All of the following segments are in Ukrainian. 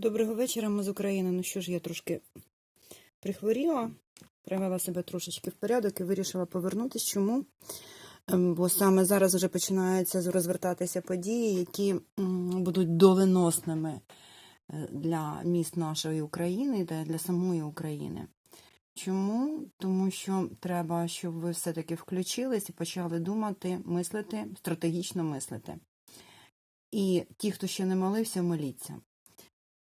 Доброго вечора, ми з України. Ну що ж, я трошки прихворіла, привела себе трошечки в порядок і вирішила повернутися. Чому? Ем, Бо саме зараз вже починаються розвертатися події, які будуть доленосними е, для міст нашої України та для самої України. Чому? Тому що треба, щоб ви все-таки включились і почали думати, мислити, стратегічно мислити. І ті, хто ще не молився, моліться.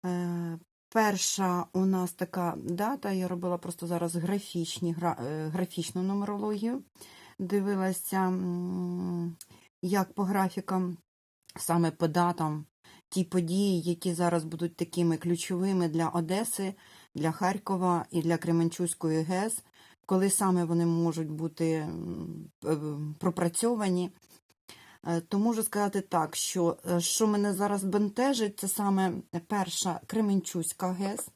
Е, Перша у нас така дата, я робила просто зараз графічні, е, графічну нумерологію. Дивилася, як по графікам, саме по датам, ті події, які зараз будуть такими ключовими для Одеси, для Харкова і для Кременчуської ГЕС, коли саме вони можуть бути пропрацьовані. Е, То можу сказати так, що е, що мене зараз бентежить, це саме перша Кременчуська ГЕС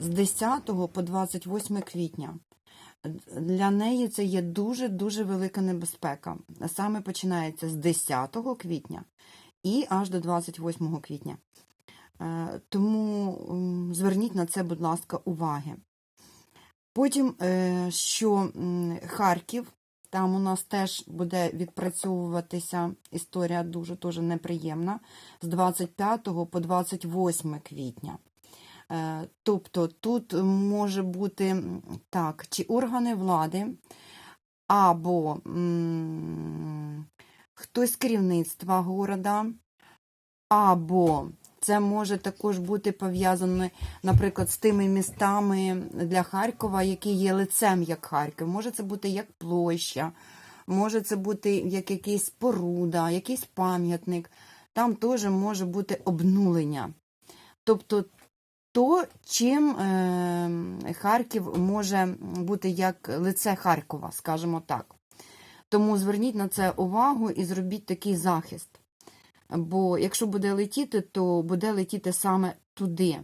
з 10 по 28 квітня. Для неї це є дуже-дуже велика небезпека. Саме починається з 10 квітня і аж до 28 квітня. Е, Тому зверніть на це, будь ласка, уваги. Потім, що Харків, там у нас теж буде відпрацьовуватися історія дуже дуже неприємна з 25 по 28 квітня. Е, Тобто тут може бути так, чи органи влади, або м, хтось з керівництва города, або це може також бути пов'язане, наприклад, з тими містами для Харкова, які є лицем як Харків. Може це бути як площа, може це бути як якийсь споруда, якийсь пам'ятник. Там теж може бути обнулення. Тобто то, чим е, Харків може бути як лице Харкова, скажімо так. Тому зверніть на це увагу і зробіть такий захист. Бо якщо буде летіти, то буде летіти саме туди.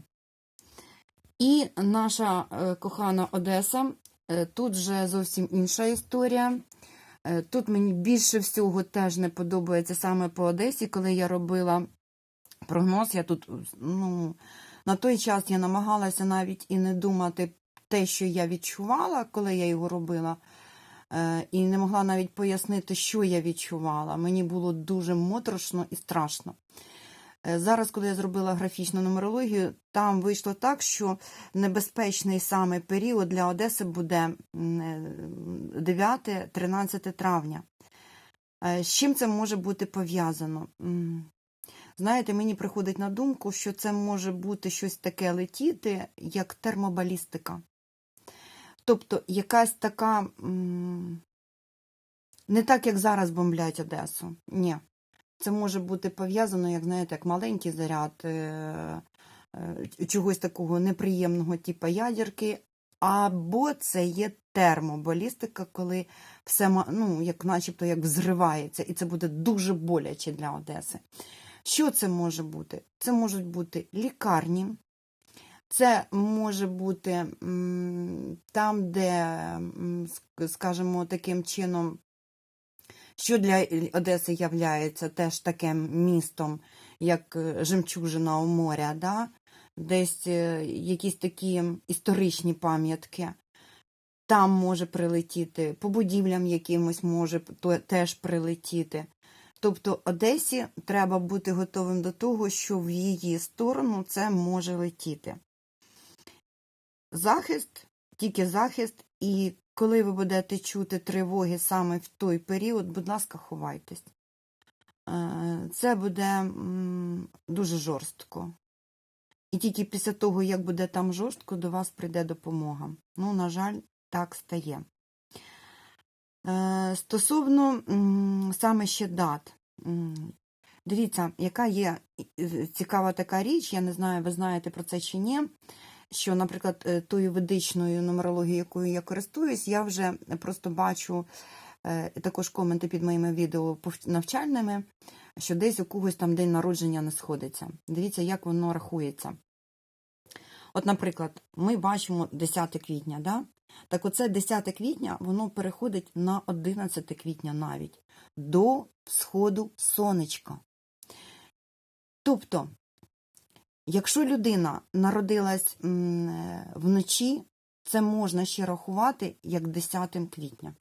І наша е, кохана Одеса, е, тут вже зовсім інша історія. Е, Тут мені більше всього теж не подобається саме по Одесі, коли я робила прогноз, я тут, ну, на той час я намагалася навіть і не думати те, що я відчувала, коли я його робила, і не могла навіть пояснити, що я відчувала. Мені було дуже моторошно і страшно. Е, Зараз, коли я зробила графічну нумерологію, там вийшло так, що небезпечний саме період для Одеси буде 9-13 травня. Е, З чим це може бути пов'язано? Знаєте, мені приходить на думку, що це може бути щось таке летіти, як термобалістика. Тобто якась така, не так, як зараз бомблять Одесу. Ні. Це може бути пов'язано, як знаєте, як маленький заряд е, е, чогось такого неприємного, типу ядерки, або це є термобалістика, коли все ну, як начебто як взривається, і це буде дуже боляче для Одеси. Що це може бути? Це можуть бути лікарні, це може бути там, де, скажімо, таким чином, що для Одеси являється теж таким містом, як е, жемчужина у моря, да? десь е, якісь такі історичні пам'ятки. Там може прилетіти, по будівлям якимось може теж прилетіти. Тобто Одесі треба бути готовим до того, що в її сторону це може летіти. Захист, тільки захист, і коли ви будете чути тривоги саме в той період, будь ласка, ховайтесь. Е, Це буде дуже жорстко. І тільки після того, як буде там жорстко, до вас прийде допомога. Ну, на жаль, так стає. Е, Стосовно саме ще дат. Дивіться, яка є е, цікава така річ, я не знаю, ви знаєте про це чи ні. Що, наприклад, е, тою ведичною нумерологією, якою я користуюсь, я вже просто бачу е, також коменти під моїми відео навчальними, що десь у когось там день народження не сходиться. Дивіться, як воно рахується. От, наприклад, ми бачимо 10 квітня, да? так оце 10 квітня, воно переходить на 11 квітня навіть, до сходу сонечка. Тобто, Якщо людина народилась е, вночі, це можна ще рахувати як 10 квітня.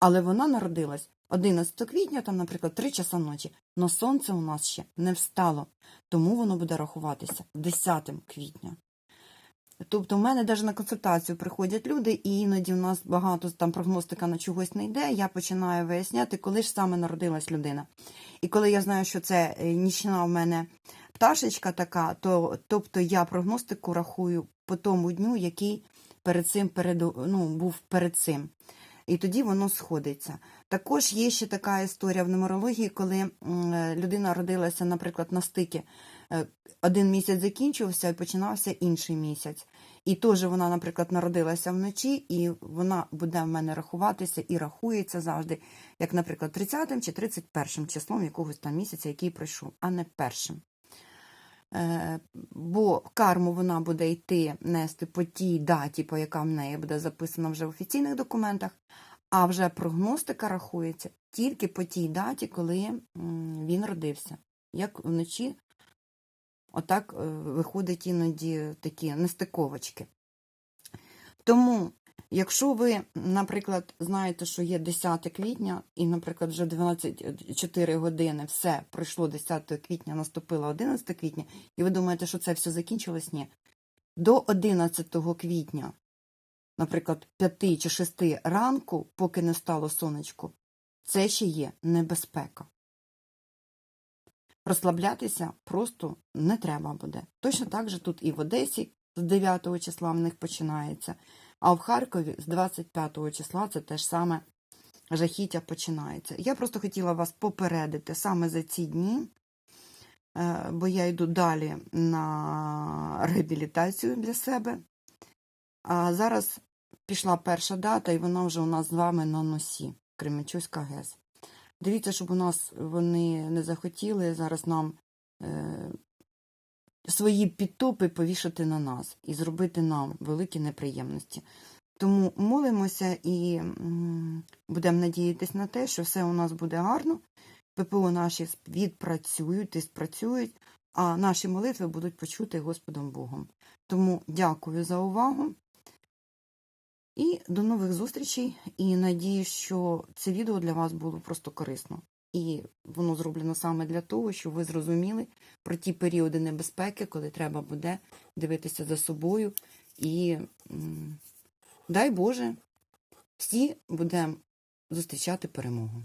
Але вона народилась 11 квітня, там, наприклад, 3 часа ночі. Но сонце у нас ще не встало, тому воно буде рахуватися 10 квітня. Тобто, в мене навіть на консультацію приходять люди, і іноді у нас багато там прогностика на чогось не йде. Я починаю виясняти, коли ж саме народилась людина. І коли я знаю, що це е, нічна в мене пташечка така, то тобто я прогностику рахую по тому дню, який перед цим перед, ну, був перед цим. І тоді воно сходиться. Також є ще така історія в нумерології, коли людина родилася, наприклад, на стикі. Е, Один місяць закінчився і починався інший місяць. І теж вона, наприклад, народилася вночі, і вона буде в мене рахуватися і рахується завжди, як, наприклад, 30 чи 31 числом якогось там місяця, який пройшов, а не першим. Е, Бо карму вона буде йти нести по тій даті, по яка в неї буде записана вже в офіційних документах, а вже прогностика рахується тільки по тій даті, коли він родився. Як вночі, отак е, виходить іноді такі нестиковочки. Тому, якщо ви, наприклад, знаєте, що є 10 квітня, і, наприклад, вже 12-4 години все пройшло 10 квітня, наступило 11 квітня, і ви думаєте, що це все закінчилось? Ні. До 11 квітня, наприклад, 5 чи 6 ранку, поки не стало сонечко, це ще є небезпека. Розслаблятися просто не треба буде. Точно так же тут і в Одесі з 9 числа в них починається, а в Харкові з 25 числа це теж саме жахіття починається. Я просто хотіла вас попередити саме за ці дні, е, бо я йду далі на реабілітацію для себе. А зараз пішла перша дата, і вона вже у нас з вами на носі Кременчуська ГЕС. Дивіться, щоб у нас вони не захотіли зараз нам е, свої підтопи повішати на нас і зробити нам великі неприємності. Тому молимося і будемо надіятися на те, що все у нас буде гарно. ППО наші відпрацюють і спрацюють, а наші молитви будуть почути Господом Богом. Тому дякую за увагу. І до нових зустрічей. І надію, що це відео для вас було просто корисно. І воно зроблено саме для того, щоб ви зрозуміли про ті періоди небезпеки, коли треба буде дивитися за собою. І дай Боже, всі будемо зустрічати перемогу.